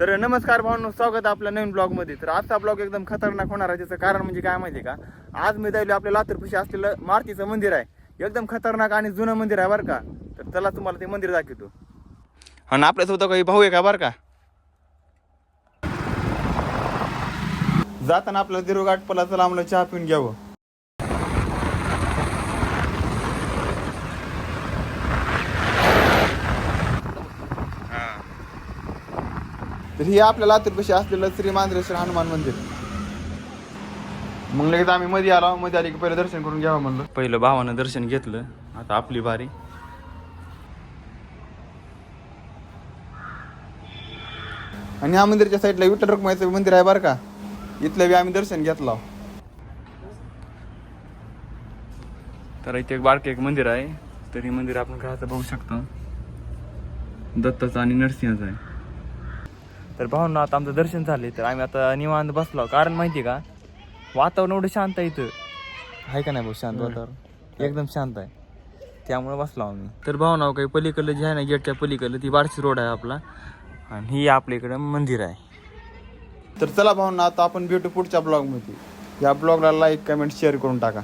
तर नमस्कार भावांनो स्वागत आपल्या नवीन ब्लॉगमध्ये. तर आजचा ब्लॉग एकदम खतरनाक होणार आहे. त्याचं कारण म्हणजे काय माहिती आहे का? आज मी जायलो आपल्या लातूरपाशी असलेलं मारुतीचं मंदिर आहे. एकदम खतरनाक आणि जुनं मंदिर आहे बरं का? तर चला तुम्हाला ते मंदिर दाखवतो. आणि आपल्यासोबत काही भाऊ आहे का बरं का? जाताना आपल्याला दिरोघाट पला चला आम्हाला चहा पिऊन घ्यावं. तर हे आपल्या लातूरपाशी असलेलं श्री मांद्रेश्वर हनुमान मंदिर. मग लगेच आम्ही मध्ये आलो मध्ये आली की पहिलं दर्शन करून घ्यावं म्हणलं. पहिलं भावानं दर्शन घेतलं आता आपली बारी. आणि ह्या मंदिरच्या साईडला विठ्ठल रखुमाईचं मंदिर आहे बरं का? इथलं बी आम्ही दर्शन घेतलं तर इथे एक बारके एक मंदिर आहे. तर हे मंदिर आपण घराचं बघू शकतो. दत्ताचं आणि नरसिंहाचं आहे. तर भावना आता आमचं दर्शन झाले तर आम्ही आता निवांत बसलो कारण माहिती का वातावरण एवढं शांत आहे इथं. आहे का नाही भाऊ? शांत वातावरण. एकदम शांत आहे. त्यामुळे बसलो आम्ही. तर भावना काही पलीकडलं जे आहे ना गेटच्या पलीकडलं ती बारशी रोड आहे आपला. आणि ही आपल्या इकडं मंदिर आहे. तर चला भावना आता आपण भेटू पुढच्या ब्लॉगमध्ये या ब्लॉगला लाईक कमेंट शेअर करून टाका.